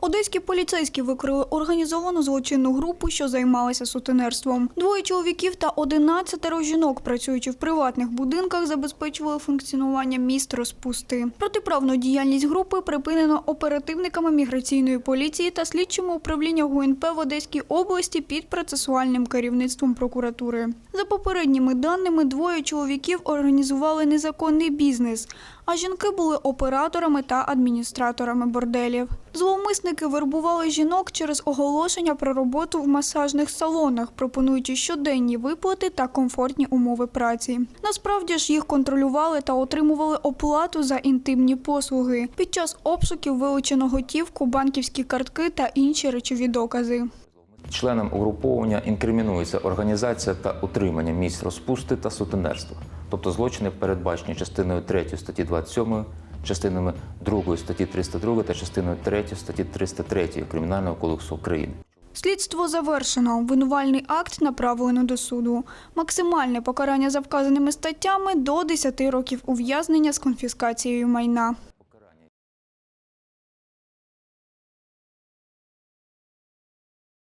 Одеські поліцейські викрили організовану злочинну групу, що займалася сутенерством. Двоє чоловіків та 11 жінок, працюючи в приватних будинках, забезпечували функціонування міст розпусти. Протиправну діяльність групи припинено оперативниками міграційної поліції та слідчими управління ГУНП в Одеській області під процесуальним керівництвом прокуратури. За попередніми даними, двоє чоловіків організували незаконний бізнес, а жінки були операторами та адміністраторами борделів. Зловмисники вербували жінок через оголошення про роботу в масажних салонах, пропонуючи щоденні виплати та комфортні умови праці. Насправді ж їх контролювали та отримували оплату за інтимні послуги. Під час обшуків вилучено готівку, банківські картки та інші речові докази. Членам угруповання інкримінується організація та утримання місць розпусти та сутенерства, тобто злочини, передбачені частиною 3 статті 27, частинами 2 статті 302 та частиною 3 статті 303 Кримінального кодексу України. Слідство завершено. Обвинувальний акт направлено до суду. Максимальне покарання за вказаними статтями до 10 років ув'язнення з конфіскацією майна.